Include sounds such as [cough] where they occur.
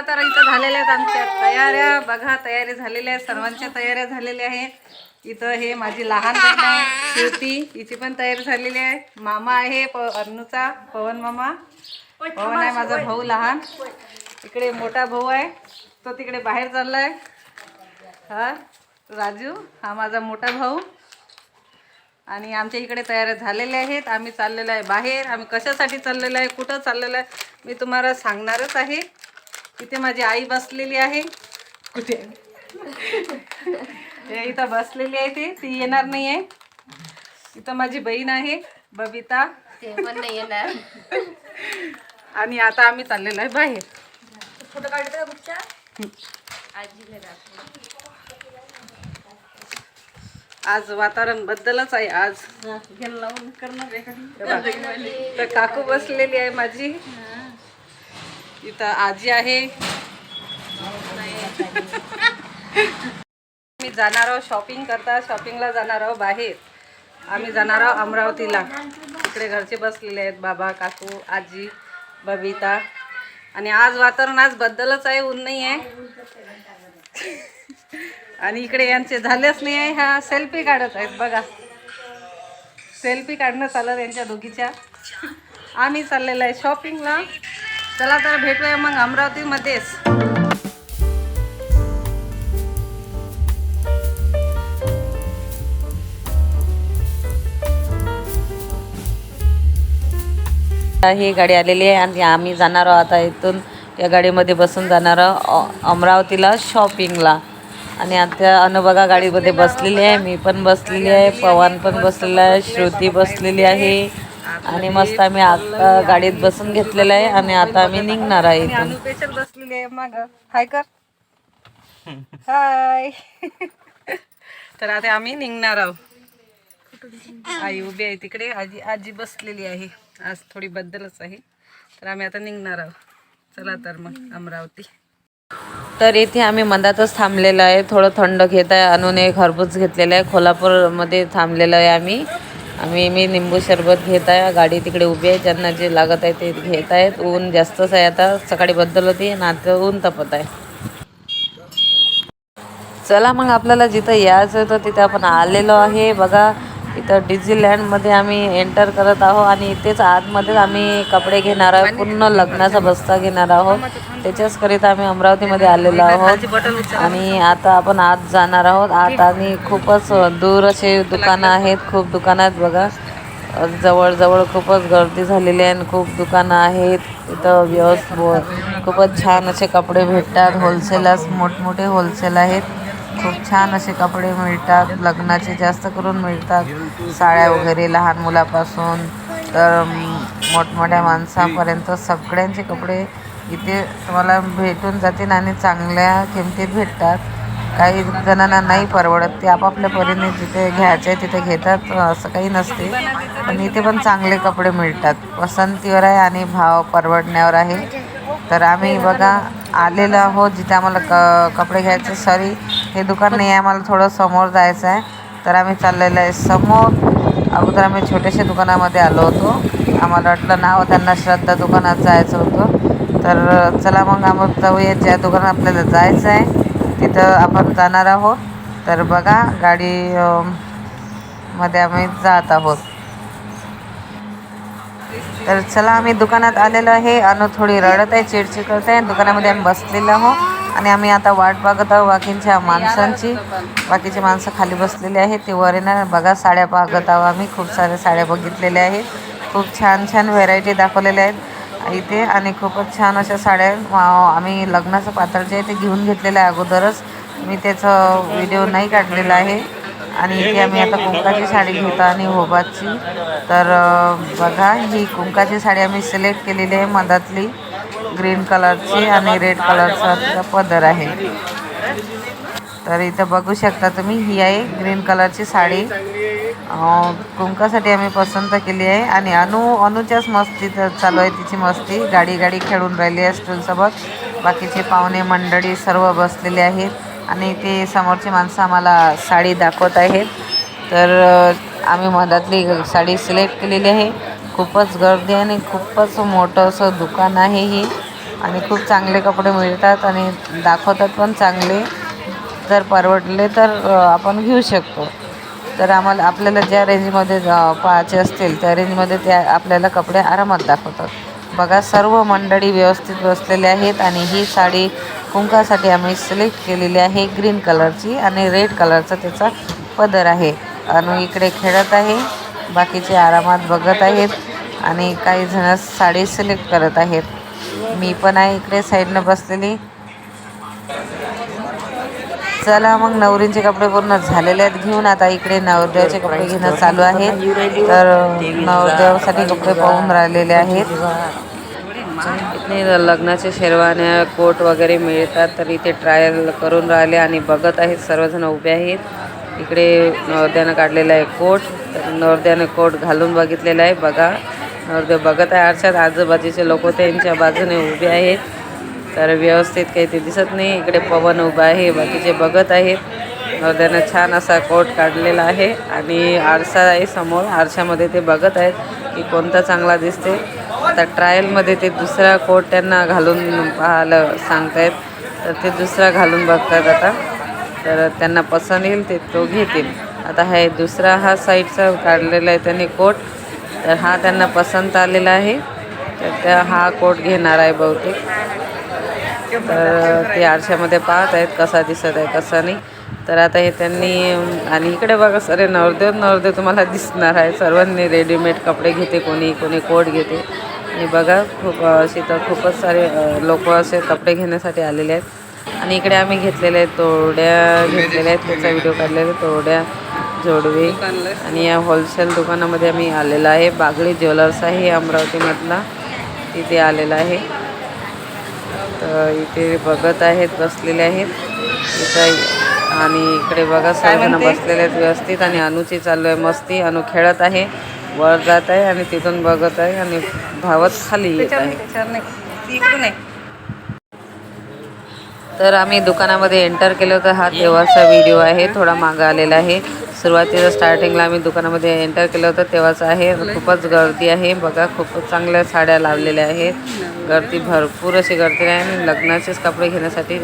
तर इथं झालेल्या आहेत आमच्या तयाऱ्या. बघा तयारी झालेल्या आहेत. सर्वांच्या तयाऱ्या झालेल्या आहेत. इथं हे माझी लहान बहीण आहे श्रुती हिची पण तयारी झालेली आहे. मामा आहे प अन्नूचा पवन मामा. पवन आहे माझा भाऊ लहान. इकडे मोठा भाऊ आहे. तो तिकडे बाहेर चाललाय. हा राजू हा माझा मोठा भाऊ. आणि आमच्या इकडे तयाऱ्या झालेल्या आहेत. आम्ही चाललेलो आहे बाहेर. आम्ही कशासाठी चाललेलो आहे? कुठं चाललेलं आहे? मी तुम्हाला सांगणारच आहे. इथे माझी आई बसलेली आहे. कुठे? हे इथं बसलेली आहे ती. ती येणार नाही आहे इथं माझी बहीण आहे बबिता. ते पण नाही येणार. आणि आता आम्ही चाललेलो आहे बाहेर. फोटो काढतो का आजीला दाखव. आज वातावरण बद्दलच आहे आज. लावून करणार तर काकू बसलेली आहे माझी. इथं आजी आहे. मी जाणार आहोत शॉपिंग करता शॉपिंगला जाणार आहोत बाहेर. आम्ही जाणार आहोत अमरावतीला. इकडे घरचे बसलेले आहेत बाबा काकू आजी बबिता. आणि आज वातावरण आज बद्दलच आहे ऊन नाही आहे आणि इकडे यांचे झालेच नाही आहे ह्या सेल्फी काढत आहेत बघा. सेल्फी काढणं चालत यांच्या दोघीच्या. आम्ही चाललेलं आहे शॉपिंगला चला तर भेटूया मग अमरावतीमध्येच. ही गाडी आलेली आहे आणि आम्ही जाणार आहोत आता इथून. या गाडीमध्ये बसून जाणार आहोत अमरावतीला शॉपिंगला आणि आता अनुभगा गाडीमध्ये बसलेली आहे मी पण बसलेली आहे पवन पण बसलेला आहे श्रुती बसलेली आहे. आणि मस्त आम्ही आता गाडीत बसून घेतलेलं आहे आणि आता आम्ही निघणार आहे इथून. अनु पेशल बसलेली आहे मग. हाय कर. हाय [laughs] तर आता आम्ही निघणार आहोत. आई उभी आहे तिकडे. आजी आजी बसलेली आहे. आज थोडी बद्दलच आहे. तर आम्ही आता निघणार आहोत. चला तर मग अमरावती. तर इथे आम्ही मंदातच थांबलेलं आहे. थोडं थंड घेत आहे. अनुने खरबूज घेतलेलं आहे. कोल्हापूरमध्ये थांबलेलं आहे आम्ही. आम्ही मी निंबू सरबत घेत आहे गाडी तिकडे उभी आहे ज्यांना जे लागत आहे ते घेत आहेत. ऊन जास्तच आहे आता सकाळी बद्दल होती आणि आता ऊन तपत आहे. चला मग आपल्याला जिथं यायचं होतं तिथे आपण आलेलो आहे. बघा इथं डिझीलँडमध्ये आम्ही एंटर करत आहोत आणि इथेच आतमध्येच आम्ही कपडे घेणार आहोत पूर्ण लग्नाचा बस्ता घेणार आहोत. त्याच्याच करिता आम्ही अमरावतीमध्ये आलेलो आहोत. आणि आता आपण आत जाणार आहोत. आत आणि खूपच दूर असे दुकानं आहेत खूप दुकानं आहेत बघा. जवळजवळ खूपच गर्दी झालेली आहे आणि खूप दुकानं आहेत. इथं व्यवस्थित खूपच छान असे कपडे भेटतात. होलसेलच मोठमोठे होलसेल आहेत. खूप छान असे कपडे मिळतात लग्नाचे जास्त करून मिळतात. साड्या वगैरे लहान मुलापासून तर मोठमोठ्या माणसापर्यंत सगळ्यांचे कपडे इथे तुम्हाला भेटून जातील आणि चांगल्या किमतीत भेटतात. काही जणांना नाही परवडत ते आपापल्या परीने जिथे घ्यायचे आहे तिथे घेतात असं काही नसते. पण इथे पण चांगले कपडे मिळतात. पसंतीवर आहे आणि भाव परवडण्यावर आहे. तर आम्ही बघा आलेलो आहोत जिथे आम्हाला क कपडे घ्यायचे. सॉरी हे दुकान नाही आहे आम्हाला थोडं समोर जायचं आहे. तर आम्ही चाललेलं आहे समोर. अगोदर आम्ही छोट्याशा दुकानामध्ये आलो होतो. आम्हाला वाटलं नाव त्यांना श्रद्धा दुकानात जायचं होतं. तर चला मग आम्ही जाऊया ज्या दुकानात आपल्याला जायचं आहे तिथं आपण जाणार आहोत. तर बघा गाडी मध्ये आम्ही जात आहोत. तर चला आम्ही दुकानात आलेलो आहे. अनु थोडी रडत आहे चिडचिड करत आहे. दुकानामध्ये आम्ही बसलेलो आहोत. आणि आम्ही आता वाट बघत आहोत बाकींच्या माणसांची. बाकीचे माणसं खाली बसलेली आहेत. ते वर येणार. बघा साड्या बघत आहोत आम्ही. खूप साऱ्या साड्या बघितलेल्या आहेत. खूप छान छान व्हेरायटी दाखवलेल्या आहेत. इथे आणि खूपच छान अशा साड्या आहेत. आम्ही लग्नाचं पात्र जे आहे ते घेऊन घेतलेलं आहे अगोदरच. मी त्याचं व्हिडिओ नाही काढलेला आहे. आणि इथे आम्ही आता कुंकाची साडी घेतो आणि होबाची तर बघा ही कुंकाची साडी आम्ही सिलेक्ट केलेली आहे मधातली. ग्रीन कलरची आणि रेड कलरचा तिचा पदर आहे. तर इथं बघू शकता तुम्ही ही आहे ग्रीन कलरची साडी. कुंकासाठी आम्ही पसंत केली आहे. आणि अनु अनुच्याच मस्ती तर चालू आहे तिची मस्ती. गाडी गाडी खेळून राहिली आहे स्टूलसोबत. बाकीचे पाहुणे मंडळी सर्व बसलेले आहेत. आणि ते समोरची माणसं आम्हाला साडी दाखवत आहेत. तर आम्ही मधातली साडी सिलेक्ट केलेली आहे. खूपच गर्दी आणि खूपच मोठं असं दुकान आहे ही. आणि खूप चांगले कपडे मिळतात आणि दाखवतात पण चांगले. जर परवडले तर आपण घेऊ शकतो. तर आम्हाला आपल्याला ज्या रेंजमध्ये पाहायचे असतील त्या रेंजमध्ये त्या आपल्याला कपडे आरामात दाखवतात. बघा सर्व मंडळी व्यवस्थित बसलेले आहेत आणि ही साडी कुंकासाठी आम्ही सिलेक्ट केलेली आहे ग्रीन कलरची आणि रेड कलरचा त्याचा पदर आहे. आणि इकडे खेळत आहे. बाकीचे आरामात बघत आहेत आणि काही जण साडी सिलेक्ट करत आहेत. मी पण आहे इकडे साईडनं बसलेली. चला मग नवरींचे कपडे पूर्ण झालेले आहेत. घेऊन आता इकडे नवरदेवाचे कपडे घेणं चालू आहे. तर नवरदेवासाठी कपडे पाहून राहिलेले आहेत. इथे लग्नाचे शेरवाण्या कोट वगैरे मिळतात तर इथे ट्रायल करून राहिले आणि बघत आहेत सर्वजण उभे आहेत. इकडे नवरदेवानं काढलेला आहे कोट तर नवरदेवाने कोट घालून बघितलेला आहे बघा. नवरदेव बघत आहे आरशात आजूबाजूचे लोक त्यांच्या बाजूने उभे आहेत. तर व्यवस्थित काही ते दिसत नाही. इकडे पवन उभा आहे बाकीचे बघत आहेत. नवरदेवानं छान असा कोट काढलेला आहे आणि आरसा आहे समोर. आरशामध्ये ते बघत आहेत की कोणता चांगला दिसते आता ट्रायलमध्ये ते दुसरा कोट त्यांना घालून पाहायला सांगतायत. तर ते दुसरा घालून बघतात आता. तर त्यांना पसंत येईल ते तो घेतील. आता हे दुसरा हा साईडचा काढलेला आहे त्यांनी कोट तर हा त्यांना पसंत आलेला आहे. तर त्या हा कोट घेणार आहे बहुतेक. तर ते आरशामध्ये पाहत आहेत कसा दिसत आहे कसा नाही. तर आता हे त्यांनी आणि इकडे बघा सरे नवरदेव नवरदेव तुम्हाला दिसणार आहे. सर्वांनी रेडीमेड कपडे घेते कोणी कोणी कोट घेते. आणि बघा खूप अशी तर खूपच सारे लोक असे कपडे घेण्यासाठी आलेले आहेत. आणि इकडे आम्ही घेतलेले आहेत तोड्या घेतलेल्या आहेत. त्याचा व्हिडिओ काढलेला आहे, तोड्या जोडवे. आणि या होलसेल दुकानामध्ये आम्ही आलेलो आहे. बागडी ज्वेलर्स आहे अमरावतीमधला. तिथे आलेला आहे. तर इथे बघत आहेत बसलेले आहेत. इथं आणि इकडे बघा सर्वजण म्हणते? बसलेले आहेत व्यवस्थित. आणि अनुची चालू आहे मस्ती. अनु खेळत आहे. वर जात आहे आणि तिथून बघत आहे आणि धावत खाली येत आहे. तर आम्ही दुकानामध्ये एंटर केलं होतं हा तेव्हाचा व्हिडिओ आहे थोडा मागं आलेला आहे. सुरुवातीला स्टार्टिंगला आम्ही दुकानामध्ये एंटर केलं होतं तेव्हाच आहे. खूपच गर्दी आहे. बघा खूपच चांगल्या साड्या लावलेल्या आहेत. गर्दी भरपूर अशी गर्दी आहे आणि लग्नाचेच कपडे घेण्यासाठी